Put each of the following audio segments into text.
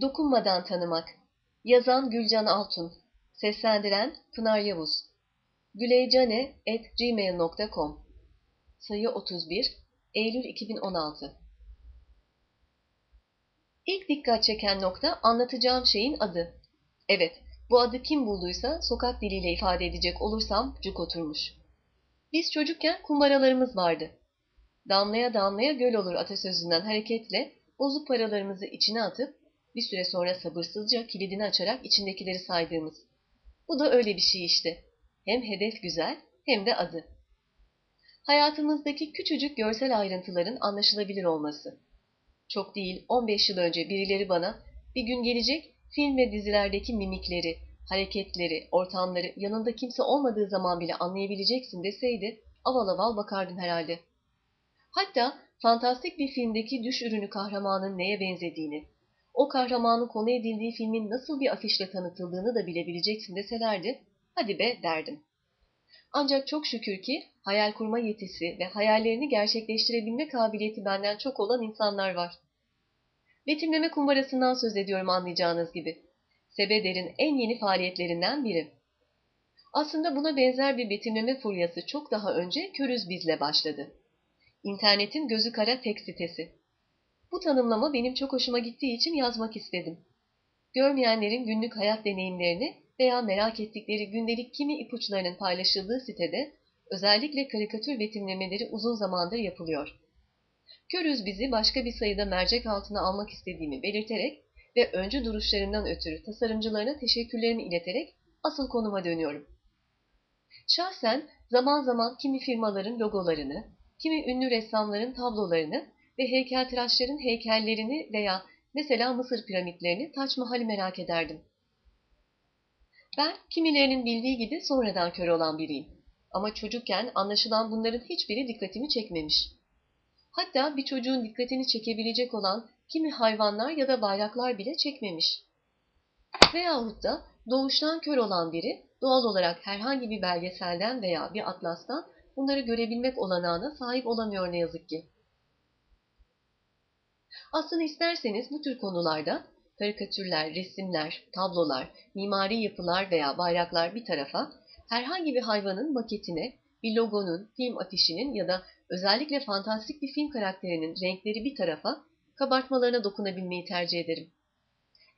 Dokunmadan tanımak. Yazan Gülcan Altun. Seslendiren Pınar Yavuz. güleycane.gmail.com Sayı 31 Eylül 2016 İlk dikkat çeken nokta anlatacağım şeyin adı. Evet, bu adı kim bulduysa sokak diliyle ifade edecek olursam cuk oturmuş. Biz çocukken kumbaralarımız vardı. Damlaya damlaya göl olur atasözünden hareketle bozuk paralarımızı içine atıp bir süre sonra sabırsızca kilidini açarak içindekileri saydığımız. Bu da öyle bir şey işte. Hem hedef güzel hem de adı. Hayatımızdaki küçücük görsel ayrıntıların anlaşılabilir olması. Çok değil 15 yıl önce birileri bana bir gün gelecek film ve dizilerdeki mimikleri, hareketleri, ortamları yanında kimse olmadığı zaman bile anlayabileceksin deseydi aval aval bakardım herhalde. Hatta fantastik bir filmdeki düş ürünü kahramanın neye benzediğini, o kahramanın konu edildiği filmin nasıl bir afişle tanıtıldığını da bilebileceksin deselerdi, hadi be derdim. Ancak çok şükür ki hayal kurma yetisi ve hayallerini gerçekleştirebilme kabiliyeti benden çok olan insanlar var. Betimleme kumbarasından söz ediyorum anlayacağınız gibi. Sebeder'in en yeni faaliyetlerinden biri. Aslında buna benzer bir betimleme furyası çok daha önce Körüz Biz'le başladı. İnternetin gözü kara tek sitesi. Bu tanımlama benim çok hoşuma gittiği için yazmak istedim. Görmeyenlerin günlük hayat deneyimlerini veya merak ettikleri gündelik kimi ipuçlarının paylaşıldığı sitede özellikle karikatür betimlemeleri uzun zamandır yapılıyor. Körüz bizi başka bir sayıda mercek altına almak istediğimi belirterek ve öncü duruşlarından ötürü tasarımcılarına teşekkürlerimi ileterek asıl konuma dönüyorum. Şahsen zaman zaman kimi firmaların logolarını, kimi ünlü ressamların tablolarını ve heykeltıraşların heykellerini veya mesela Mısır piramitlerini Taç Mahal'i merak ederdim. Ben kimilerinin bildiği gibi sonradan kör olan biriyim. Ama çocukken anlaşılan bunların hiçbiri dikkatimi çekmemiş. Hatta bir çocuğun dikkatini çekebilecek olan kimi hayvanlar ya da bayraklar bile çekmemiş. Veyahut da doğuştan kör olan biri doğal olarak herhangi bir belgeselden veya bir atlastan bunları görebilmek olanağına sahip olamıyor ne yazık ki. Aslında isterseniz bu tür konularda karikatürler, resimler, tablolar, mimari yapılar veya bayraklar bir tarafa, herhangi bir hayvanın maketine, bir logonun, film afişinin ya da özellikle fantastik bir film karakterinin renkleri bir tarafa, kabartmalarına dokunabilmeyi tercih ederim.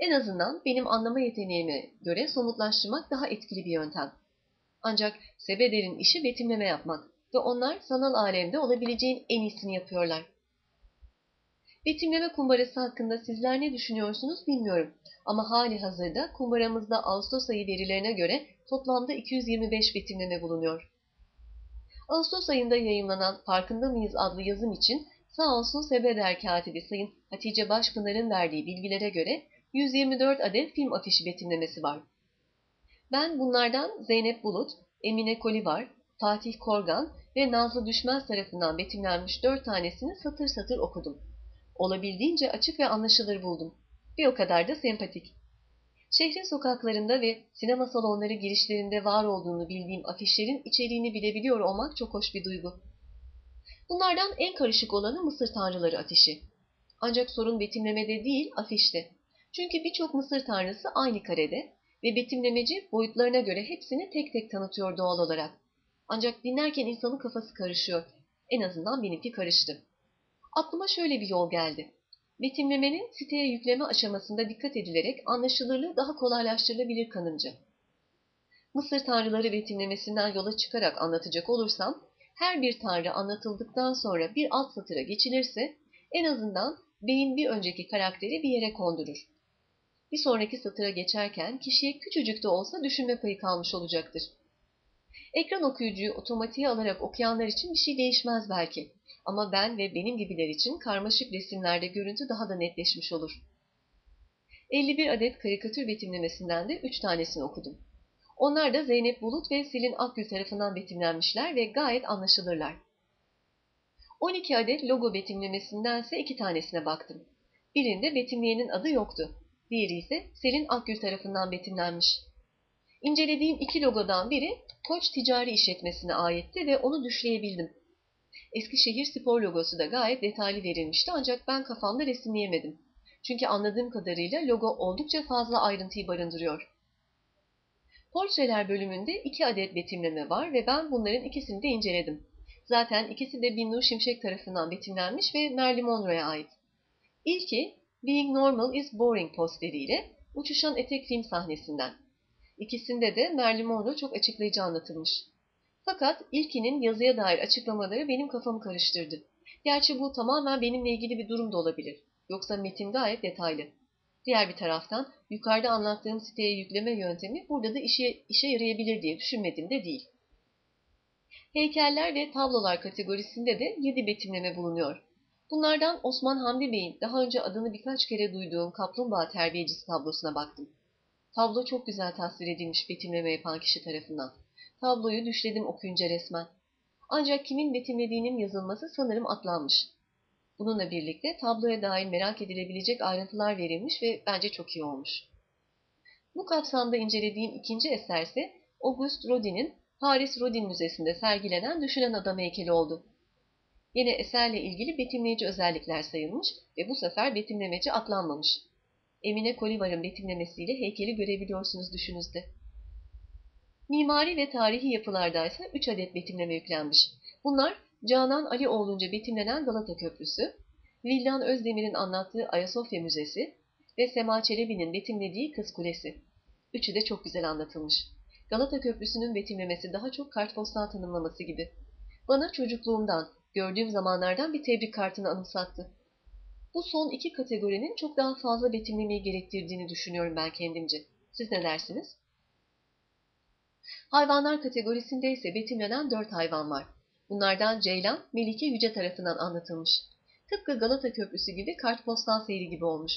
En azından benim anlama yeteneğime göre somutlaştırmak daha etkili bir yöntem. Ancak Sebeder'in işi betimleme yapmak ve onlar sanal alemde olabileceğin en iyisini yapıyorlar. Betimleme kumbarası hakkında sizler ne düşünüyorsunuz bilmiyorum. Ama hali hazırda kumbaramızda Ağustos ayı verilerine göre toplamda 225 betimleme bulunuyor. Ağustos ayında yayınlanan Farkında mıyız adlı yazım için sağ olsun Sebeder katibi Sayın Hatice Başpınar'ın verdiği bilgilere göre 124 adet film afişi betimlemesi var. Ben bunlardan Zeynep Bulut, Emine Kolivar, Fatih Korgan ve Nazlı Düşmez tarafından betimlenmiş 4 tanesini satır satır okudum. Olabildiğince açık ve anlaşılır buldum. Bir o kadar da sempatik. Şehrin sokaklarında ve sinema salonları girişlerinde var olduğunu bildiğim afişlerin içeriğini bilebiliyor olmak çok hoş bir duygu. Bunlardan en karışık olanı Mısır Tanrıları afişi. Ancak sorun betimlemede değil, afişte. Çünkü birçok Mısır tanrısı aynı karede ve betimlemeci boyutlarına göre hepsini tek tek tanıtıyor doğal olarak. Ancak dinlerken insanın kafası karışıyor. En azından benimki karıştı. Aklıma şöyle bir yol geldi. Betimlemenin siteye yükleme aşamasında dikkat edilerek anlaşılırlığı daha kolaylaştırılabilir kanımca. Mısır tanrıları betimlemesinden yola çıkarak anlatacak olursam, her bir tanrı anlatıldıktan sonra bir alt satıra geçilirse, en azından beyin bir önceki karakteri bir yere kondurur. Bir sonraki satıra geçerken kişiye küçücük de olsa düşünme payı kalmış olacaktır. Ekran okuyucuyu otomatiğe alarak okuyanlar için bir şey değişmez belki. Ama ben ve benim gibiler için karmaşık resimlerde görüntü daha da netleşmiş olur. 51 adet karikatür betimlemesinden de 3 tanesini okudum. Onlar da Zeynep Bulut ve Selin Akgül tarafından betimlenmişler ve gayet anlaşılırlar. 12 adet logo betimlemesindense 2 tanesine baktım. Birinde betimleyenin adı yoktu. Diğeri ise Selin Akgül tarafından betimlenmiş. İncelediğim iki logodan biri Koç Ticari İşletmesi'ne aitti ve onu düşleyebildim. Eskişehir spor logosu da gayet detaylı verilmişti ancak ben kafamda resimleyemedim. Çünkü anladığım kadarıyla logo oldukça fazla ayrıntıyı barındırıyor. Portreler bölümünde iki adet betimleme var ve ben bunların ikisini de inceledim. Zaten ikisi de Binnur Şimşek tarafından betimlenmiş ve Marilyn Monroe'ya ait. İlki Being Normal is Boring posteriyle uçuşan etek film sahnesinden. İkisinde de Marilyn Monroe çok açıklayıcı anlatılmış. Fakat ilkinin yazıya dair açıklamaları benim kafamı karıştırdı. Gerçi bu tamamen benimle ilgili bir durum da olabilir. Yoksa metin gayet detaylı. Diğer bir taraftan yukarıda anlattığım siteye yükleme yöntemi burada da işe, işe yarayabilir diye düşünmedim de değil. Heykeller ve tablolar kategorisinde de 7 betimleme bulunuyor. Bunlardan Osman Hamdi Bey'in daha önce adını birkaç kere duyduğum Kaplumbağa Terbiyecisi tablosuna baktım. Tablo çok güzel tasvir edilmiş betimleme yapan kişi tarafından. Tabloyu düşledim okuyunca resmen. Ancak kimin betimlediğinin yazılması sanırım atlanmış. Bununla birlikte tabloya dair merak edilebilecek ayrıntılar verilmiş ve bence çok iyi olmuş. Bu kapsamda incelediğim ikinci eserse Auguste Rodin'in Paris Rodin Müzesi'nde sergilenen Düşünen Adam heykeli oldu. Yine eserle ilgili betimleyici özellikler sayılmış ve bu sefer betimlemeci atlanmamış. Emine Kolivar'ın betimlemesiyle heykeli görebiliyorsunuz düşünüzde. Mimari ve tarihi yapılarda ise 3 adet betimleme yüklenmiş. Bunlar Canan Alioğlu'nca betimlenen Galata Köprüsü, Vildan Özdemir'in anlattığı Ayasofya Müzesi ve Sema Çelebi'nin betimlediği Kız Kulesi. Üçü de çok güzel anlatılmış. Galata Köprüsü'nün betimlemesi daha çok kartpostal tanımlaması gibi. Bana çocukluğumdan, gördüğüm zamanlardan bir tebrik kartını anımsattı. Bu son iki kategorinin çok daha fazla betimlemeyi gerektirdiğini düşünüyorum ben kendimce. Siz ne dersiniz? Hayvanlar kategorisinde ise betimlenen dört hayvan var. Bunlardan Ceylan, Melike Yüce tarafından anlatılmış. Tıpkı Galata Köprüsü gibi kartpostal seyri gibi olmuş.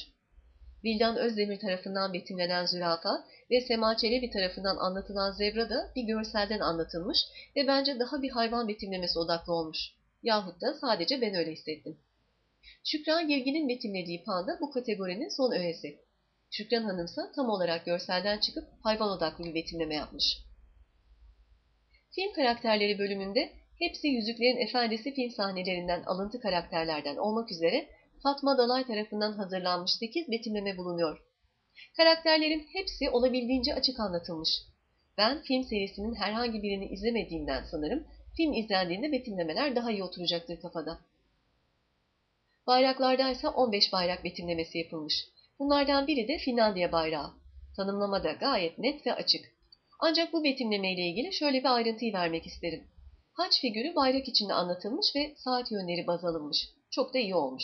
Vildan Özdemir tarafından betimlenen zürafa ve Sema Çelebi tarafından anlatılan zebra da bir görselden anlatılmış ve bence daha bir hayvan betimlemesi odaklı olmuş. Yahut da sadece ben öyle hissettim. Şükran Girgin'in betimlediği panda bu kategorinin son öğesi. Şükran Hanımsa tam olarak görselden çıkıp hayvan odaklı bir betimleme yapmış. Film karakterleri bölümünde hepsi Yüzüklerin Efendisi film sahnelerinden alıntı karakterlerden olmak üzere Fatma Dalay tarafından hazırlanmış 8 betimleme bulunuyor. Karakterlerin hepsi olabildiğince açık anlatılmış. Ben film serisinin herhangi birini izlemediğimden sanırım film izlendiğinde betimlemeler daha iyi oturacaktır kafada. Bayraklarda ise 15 bayrak betimlemesi yapılmış. Bunlardan biri de Finlandiya bayrağı. Tanımlama da gayet net ve açık. Ancak bu betimleme ile ilgili şöyle bir ayrıntıyı vermek isterim. Haç figürü bayrak içinde anlatılmış ve saat yönleri baz alınmış. Çok da iyi olmuş.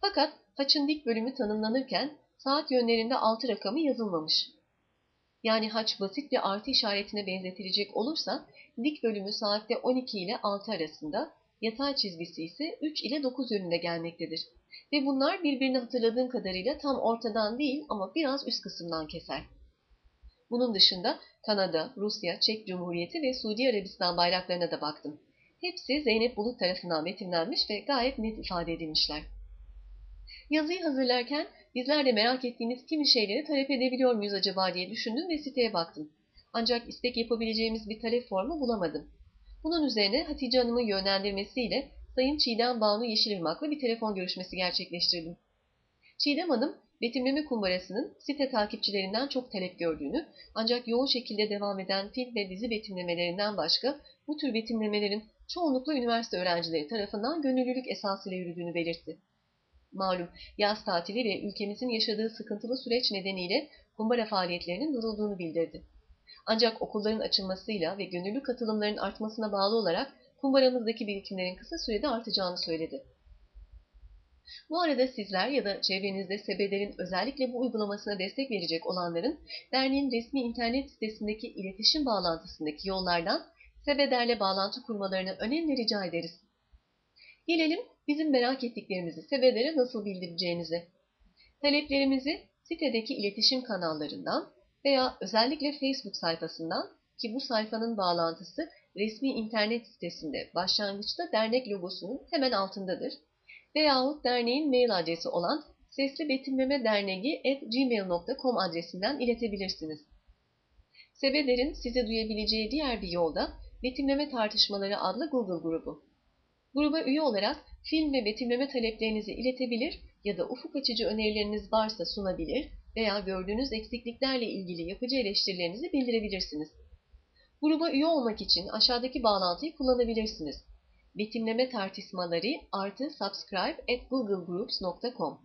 Fakat haçın dik bölümü tanımlanırken saat yönlerinde altı rakamı yazılmamış. Yani haç basit bir artı işaretine benzetilecek olursa dik bölümü saatte 12 ile 6 arasında, yatay çizgisi ise 3 ile 9 yönünde gelmektedir. Ve bunlar birbirini hatırladığım kadarıyla tam ortadan değil ama biraz üst kısımdan keser. Bunun dışında Kanada, Rusya, Çek Cumhuriyeti ve Suudi Arabistan bayraklarına da baktım. Hepsi Zeynep Bulut tarafından metinlenmiş ve gayet net ifade edilmişler. Yazıyı hazırlarken bizler de merak ettiğimiz kimi şeyleri talep edebiliyor muyuz acaba diye düşündüm ve siteye baktım. Ancak istek yapabileceğimiz bir talep formu bulamadım. Bunun üzerine Hatice Hanım'ın yönlendirmesiyle Sayın Çiğdem Banu Yeşilırmak'la bir telefon görüşmesi gerçekleştirdim. Çiğdem Hanım, betimleme kumbarasının site takipçilerinden çok talep gördüğünü, ancak yoğun şekilde devam eden film ve dizi betimlemelerinden başka bu tür betimlemelerin çoğunlukla üniversite öğrencileri tarafından gönüllülük esasıyla yürüdüğünü belirtti. Malum yaz tatili ve ülkemizin yaşadığı sıkıntılı süreç nedeniyle kumbara faaliyetlerinin durulduğunu bildirdi. Ancak okulların açılmasıyla ve gönüllü katılımların artmasına bağlı olarak kumbaramızdaki birikimlerin kısa sürede artacağını söyledi. Bu arada sizler ya da çevrenizde SEBEDER'in özellikle bu uygulamasına destek verecek olanların derneğin resmi internet sitesindeki iletişim bağlantısındaki yollardan SEBEDER'le bağlantı kurmalarını önemli rica ederiz. Gelelim bizim merak ettiklerimizi SEBEDER'e nasıl bildireceğinize. Taleplerimizi sitedeki iletişim kanallarından veya özellikle Facebook sayfasından ki bu sayfanın bağlantısı resmi internet sitesinde başlangıçta dernek logosunun hemen altındadır veyahut derneğin mail adresi olan seslibetimlemederneği.gmail.com adresinden iletebilirsiniz. Sebeder'in size duyabileceği diğer bir yolda Betimleme Tartışmaları adlı Google grubu. Gruba üye olarak film ve betimleme taleplerinizi iletebilir ya da ufuk açıcı önerileriniz varsa sunabilir veya gördüğünüz eksikliklerle ilgili yapıcı eleştirilerinizi bildirebilirsiniz. Gruba üye olmak için aşağıdaki bağlantıyı kullanabilirsiniz. Betimleme tartışmaları artı subscribe at googlegroups.com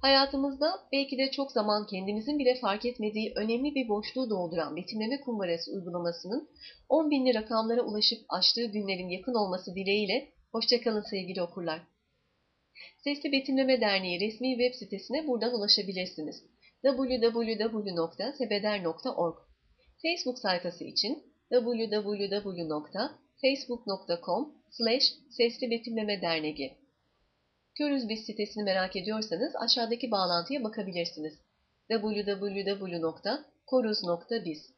Hayatımızda belki de çok zaman kendimizin bile fark etmediği önemli bir boşluğu dolduran betimleme kumbarası uygulamasının 10 binli rakamlara ulaşıp aştığı günlerin yakın olması dileğiyle hoşçakalın sevgili okurlar. Sesli Betimleme Derneği resmi web sitesine buradan ulaşabilirsiniz. www.sebeder.org Facebook sayfası için www.facebook.com slash Sesli Betimleme Derneği Körüz Biz sitesini merak ediyorsanız aşağıdaki bağlantıya bakabilirsiniz. www.koruz.biz